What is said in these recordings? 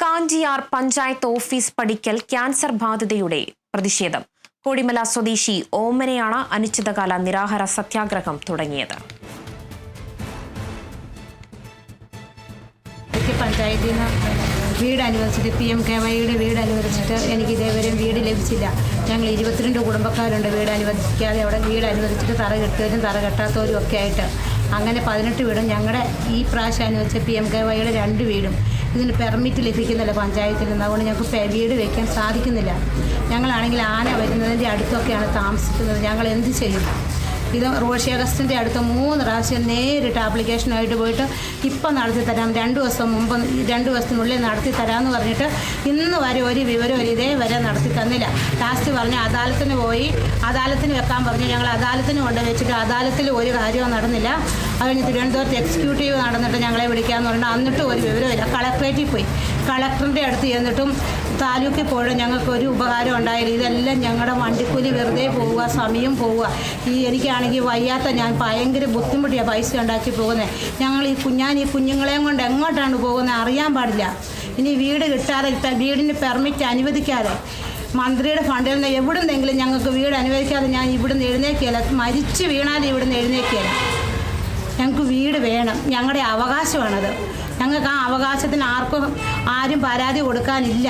Kanchiyar panchayat office പഠിക്കൽ cancer ബാധിതയുടെ പ്രതിഷേധം. കോടിമല സ്വദേശി ഓമനയാണ് അനിശ്ചിതകാല നിരാഹാര സത്യാഗ്രഹം തുടങ്ങിയത്. വീട് അനുവദിച്ചിട്ട് പി എം കെ വൈയുടെ വീട് അനുവദിച്ചിട്ട് എനിക്ക് ഇതേവരെയും വീട് ലഭിച്ചില്ല. ഞങ്ങൾ ഇരുപത്തിരണ്ട് കുടുംബക്കാരുണ്ട് വീട് അനുവദിക്കാതെ അവിടെ വീട് അനുവദിച്ചിട്ട് തറ കെട്ടുകയും തറ കെട്ടാത്തവരും ഒക്കെ ആയിട്ട്. അങ്ങനെ പതിനെട്ട് വീടും. ഞങ്ങളുടെ ഈ പ്രാവശ്യം വെച്ച പി എം കെ വൈയുടെ രണ്ട് വീടും. ഇതിന് പെർമിറ്റ് ലഭിക്കുന്നില്ല പഞ്ചായത്തിൽ നിന്ന്. അതുകൊണ്ട് ഞങ്ങൾക്ക് വീട് വയ്ക്കാൻ സാധിക്കുന്നില്ല. ഞങ്ങളാണെങ്കിൽ ആന വരുന്നതിന്റെ അടുത്തൊക്കെയാണ് താമസിക്കുന്നത്. ഞങ്ങൾ എന്ത് ചെയ്യും? ഇത് റോഷി അഗസ്റ്റിന്റെ അടുത്ത് മൂന്ന് പ്രാവശ്യം നേരിട്ട് ആപ്ലിക്കേഷനായിട്ട് പോയിട്ട് ഇപ്പം നടത്തി തരാം. രണ്ട് ദിവസം മുമ്പ് രണ്ട് ദിവസത്തിനുള്ളിൽ നടത്തി തരാമെന്ന് പറഞ്ഞിട്ട് ഇന്ന് വരെ ഒരു വിവരവും ഇതേ വരെ നടത്തി തന്നില്ല. ലാസ്റ്റ് പറഞ്ഞ് അദാലത്തിന് പോയി. അദാലത്തിന് വെക്കാൻ പറഞ്ഞു. ഞങ്ങൾ അദാലത്തിന് കൊണ്ടുവച്ചിട്ട് അദാലത്തിൽ ഒരു കാര്യവും നടന്നില്ല. അത് തിരുവനന്തപുരത്ത് എക്സിക്യൂട്ടീവ് നടന്നിട്ട് ഞങ്ങളെ വിളിക്കാമെന്ന് പറഞ്ഞിട്ട് എന്നിട്ടും ഒരു വിവരമില്ല കളക്ട്രേറ്റിൽ പോയി. കളക്ടറിന്റെ അടുത്ത് ചെന്നിട്ടും താലൂക്കിൽ പോയ ഞങ്ങൾക്ക് ഒരു ഉപകാരം ഉണ്ടായില്ല. ഇതെല്ലാം ഞങ്ങളുടെ വണ്ടിക്കൂലി വെറുതെ പോവുക സമയം പോവുക. ഈ എനിക്കാണെങ്കിൽ വയ്യാത്ത ഞാൻ ഭയങ്കര ബുദ്ധിമുട്ടിയാണ് പൈസ ഉണ്ടാക്കി പോകുന്നത് ഞങ്ങൾ ഈ കുഞ്ഞാൻ ഈ കുഞ്ഞുങ്ങളെയും കൊണ്ട് എങ്ങോട്ടാണ് പോകുന്നത് അറിയാൻ പാടില്ല. ഇനി വീട് കിട്ടാതെ വീടിന് പെർമിറ്റ് അനുവദിക്കാതെ മന്ത്രിയുടെ ഫണ്ടിൽ നിന്ന് എവിടുന്നെങ്കിലും ഞങ്ങൾക്ക് വീട് അനുവദിക്കാതെ ഞാൻ ഇവിടുന്ന് എഴുന്നേക്കിയല്ല മരിച്ചു വീണാലും ഇവിടുന്ന് എഴുന്നേക്കില്ല ഞങ്ങൾക്ക് വീട് വേണം. ഞങ്ങളുടെ അവകാശമാണത്. ഞങ്ങൾക്ക് ആ അവകാശത്തിന് ആർക്കും ആരും പരാതി കൊടുക്കാനില്ല.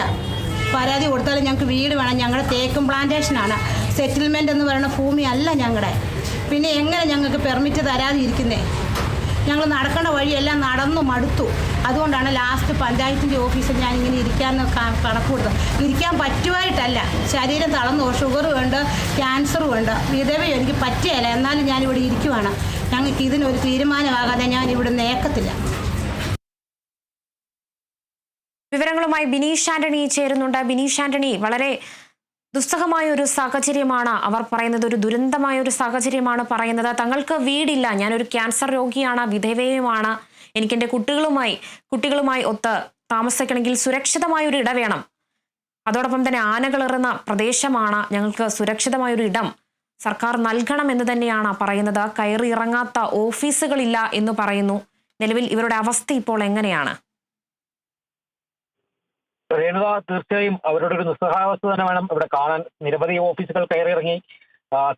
പരാതി കൊടുത്താലും ഞങ്ങൾക്ക് വീട് വേണം. ഞങ്ങളുടെ തേക്കും പ്ലാന്റേഷനാണ് സെറ്റിൽമെന്റ് എന്ന് പറയുന്ന ഭൂമി അല്ല ഞങ്ങളുടെ. പിന്നെ എങ്ങനെ ഞങ്ങൾക്ക് പെർമിറ്റ് തരാതിരിക്കുന്നേ? ഞങ്ങൾ നടക്കേണ്ട വഴിയെല്ലാം നടന്നു മടുത്തു. അതുകൊണ്ടാണ് ലാസ്റ്റ് പഞ്ചായത്തിന്റെ ഓഫീസിൽ ഞാൻ ഇങ്ങനെ ഇരിക്കാൻ കണക്ക് കൊടുത്തത്. ഇരിക്കാൻ പറ്റുമായിട്ടല്ല ശരീരം തളർന്നു. ഷുഗറും ഉണ്ട് ക്യാൻസറും ഉണ്ട്. വിധവ എനിക്ക് പറ്റിയല്ല. എന്നാലും ഞാനിവിടെ ഇരിക്കുവാണ്. ഞങ്ങൾക്ക് ഇതിനൊരു തീരുമാനമാകാതെ ഞാൻ ഇവിടെ നേക്കത്തില്ല. വിവരങ്ങളുമായി ബിനീഷ് ആന്റണി ചേരുന്നുണ്ട്. ബിനീഷ് ആന്റണി വളരെ ദുസ്സഹമായ ഒരു സാഹചര്യമാണ് അവർ പറയുന്നത്. ഒരു ദുരന്തമായ ഒരു സാഹചര്യമാണ് പറയുന്നത്. തങ്ങൾക്ക് വീടില്ല. ഞാനൊരു ക്യാൻസർ രോഗിയാണ് വിധവയുമാണ്. എനിക്ക് എന്റെ കുട്ടികളുമായി കുട്ടികളുമായി ഒത്ത് താമസിക്കണമെങ്കിൽ സുരക്ഷിതമായ ഒരു ഇട വേണം അതോടൊപ്പം തന്നെ ആനകളിറുന്ന പ്രദേശമാണ് ഞങ്ങൾക്ക് സുരക്ഷിതമായ ഒരു ഇടം സർക്കാർ നൽകണം എന്ന് തന്നെയാണ് പറയുന്നത്. കയറി ഇറങ്ങാത്ത ഓഫീസുകളില്ല എന്ന് പറയുന്നു. നിലവിൽ ഇവരുടെ അവസ്ഥ ഇപ്പോൾ എങ്ങനെയാണ്? രേണുക തീർച്ചയായും അവരുടെ ഒരു നിസ്സഹായാവസ്ഥ തന്നെ വേണം ഇവിടെ കാണാൻ. നിരവധി ഓഫീസുകൾ കയറിയിറങ്ങി.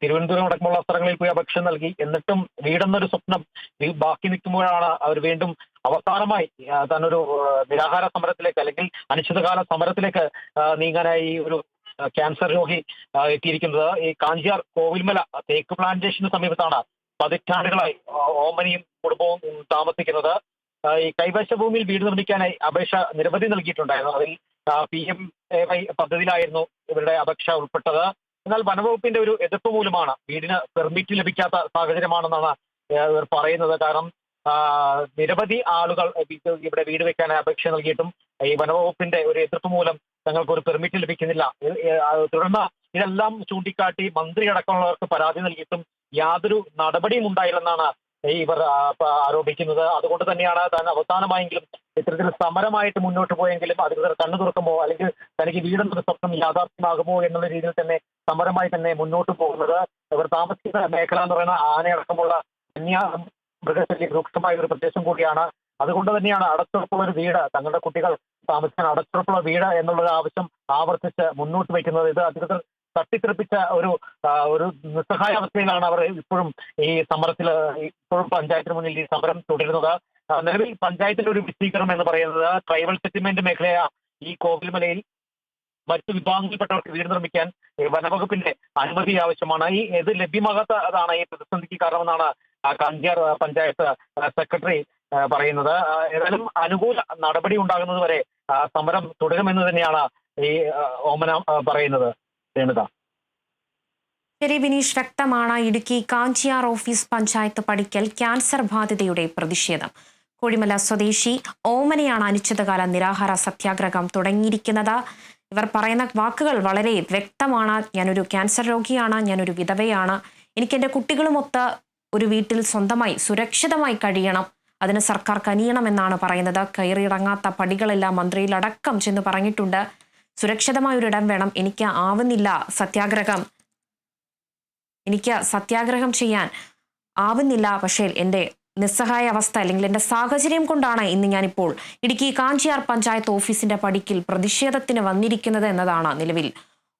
തിരുവനന്തപുരം അടക്കമുള്ള സ്ഥലങ്ങളിൽ പോയി അപേക്ഷ നൽകി. എന്നിട്ടും വീടെന്നൊരു സ്വപ്നം ബാക്കി നിൽക്കുമ്പോഴാണ് അവർ വീണ്ടും അവസാനമായി തന്നൊരു നിരാഹാര സമരത്തിലേക്ക് അല്ലെങ്കിൽ അനിശ്ചിതകാല സമരത്തിലേക്ക് നീങ്ങാനായി ഒരു ക്യാൻസർ രോഗി എത്തിയിരിക്കുന്നത് ഈ കാഞ്ചിയാർ കോവിൽമല തേക്ക് പ്ലാന്റേഷന് സമീപത്താണ്. പതിറ്റാണ്ടുകളായി ഓമനിയും കുടുംബവും താമസിക്കുന്നത്. ഈ കൈവശ ഭൂമിയിൽ വീട് നിർമ്മിക്കാനായി അപേക്ഷ നിരവധി നൽകിയിട്ടുണ്ടായിരുന്നു. അതിൽ പി എം എ വൈ പദ്ധതിയിലായിരുന്നു ഇവരുടെ അപേക്ഷ ഉൾപ്പെട്ടത്. എന്നാൽ വനവകുപ്പിന്റെ ഒരു എതിർപ്പ് മൂലമാണ് വീടിന് പെർമിറ്റ് ലഭിക്കാത്ത സാഹചര്യമാണെന്നാണ് ഇവർ പറയുന്നത്. കാരണം നിരവധി ആളുകൾ ഇവിടെ വീട് വെക്കാൻ അപേക്ഷ നൽകിയിട്ടും ഈ വനവകുപ്പിന്റെ ഒരു എതിർപ്പ് മൂലം തങ്ങൾക്ക് ഒരു പെർമിറ്റ് ലഭിക്കുന്നില്ല. തുടർന്ന് ഇതെല്ലാം ചൂണ്ടിക്കാട്ടി മന്ത്രി അടക്കമുള്ളവർക്ക് പരാതി നൽകിയിട്ടും യാതൊരു നടപടിയും ഉണ്ടായില്ലെന്നാണ് ഇവർ ആരോപിക്കുന്നത്. അതുകൊണ്ട് തന്നെയാണ് താൻ അവസാനമായെങ്കിലും ഇത്തരത്തിൽ സമരമായിട്ട് മുന്നോട്ട് പോയെങ്കിലും അധികൃതർ കണ്ണു തുറക്കുമോ? അല്ലെങ്കിൽ തനിക്ക് വീടെന്നൊരു സ്വപ്നം യാഥാർത്ഥ്യമാകുമോ എന്നുള്ള രീതിയിൽ തന്നെ സമരമായി തന്നെ മുന്നോട്ട് പോകുന്നത് ഇവർ താമസിക്കുന്ന മേഖല എന്ന് പറയുന്ന ആനയടക്കമുള്ള വന്യ മൃഗശല്യം രൂക്ഷമായ ഒരു പ്രദേശം കൂടിയാണ്. അതുകൊണ്ട് തന്നെയാണ് അടച്ചുറപ്പുള്ള ഒരു വീട് തങ്ങളുടെ കുട്ടികൾ താമസിക്കാൻ അടച്ചുറപ്പുള്ള വീട് എന്നുള്ള ആവശ്യം ആവർത്തിച്ച് മുന്നോട്ട് വയ്ക്കുന്നത്. ഇത് അധികൃതർ തട്ടിത്തെറിപ്പിച്ച ഒരു ഒരു നിസ്സഹായ അവസ്ഥയിലാണ് അവർ ഇപ്പോഴും ഈ സമരത്തിൽ ഇപ്പോഴും പഞ്ചായത്തിന് മുന്നിൽ ഈ സമരം തുടരുന്നത്. നിലവിൽ പഞ്ചായത്തിന്റെ ഒരു വിശദീകരണം എന്ന് പറയുന്നത് ട്രൈബൽ സെറ്റിൽമെന്റ് മേഖലയായ ഈ കോവിൽമലയിൽ മറ്റു വിഭാഗങ്ങളിൽപ്പെട്ടവർക്ക് വീട് നിർമ്മിക്കാൻ വനവകുപ്പിന്റെ അനുമതി ആവശ്യമാണ്. ഈ ഇത് ലഭ്യമാകാത്തതാണ് ഈ പ്രതിസന്ധിക്ക് കാരണമെന്നാണ് ആ കാഞ്ചിയാർ പഞ്ചായത്ത് സെക്രട്ടറി പറയുന്നത്. ഏതായാലും അനുകൂല നടപടി ഉണ്ടാകുന്നത് വരെ സമരം തുടരുമെന്ന് തന്നെയാണ് ഈ ഓമന പറയുന്നത്. രേണുക. ശരി ബിനീഷ് വ്യക്തമാണ്. ഇടുക്കി കാഞ്ചിയാർ ഓഫീസ് പഞ്ചായത്ത് പടിക്കൽ ക്യാൻസർ ബാധിതയുടെ പ്രതിഷേധം. കോഴിമല സ്വദേശി ഓമനയാണ് അനിശ്ചിതകാല നിരാഹാര സത്യാഗ്രഹം തുടങ്ങിയിരിക്കുന്നത്. ഇവർ പറയുന്ന വാക്കുകൾ വളരെ വ്യക്തമാണ്. ഞാനൊരു ക്യാൻസർ രോഗിയാണ് ഞാനൊരു വിധവയാണ്. എനിക്ക് എന്റെ കുട്ടികളുമൊത്ത് ഒരു വീട്ടിൽ സ്വന്തമായി സുരക്ഷിതമായി കഴിയണം. അതിന് സർക്കാർ കനിയണമെന്നാണ് പറയുന്നത്. കയറിയിറങ്ങാത്ത പടികളെല്ലാം മന്ത്രിയിലടക്കം ചെന്ന് പറഞ്ഞിട്ടുണ്ട്. സുരക്ഷിതമായ ഒരിടം വേണം. എനിക്ക് ആവുന്നില്ല സത്യാഗ്രഹം. എനിക്ക് സത്യാഗ്രഹം ചെയ്യാൻ ആവുന്നില്ല. പക്ഷേ എന്റെ നിസ്സഹായ അവസ്ഥ അല്ലെങ്കിൽ എന്റെ സാഹചര്യം കൊണ്ടാണ് ഇന്ന് ഞാനിപ്പോൾ ഇടുക്കി കാഞ്ചിയാർ പഞ്ചായത്ത് ഓഫീസിന്റെ പടിക്കിൽ പ്രതിഷേധത്തിന് വന്നിരിക്കുന്നത് എന്നതാണ് നിലവിൽ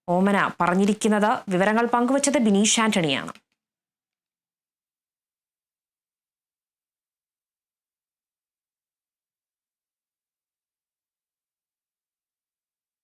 ഓമന പറഞ്ഞിരിക്കുന്നത്. വിവരങ്ങൾ പങ്കുവച്ചത് ബിനീഷ് ആന്റണിയാണ്.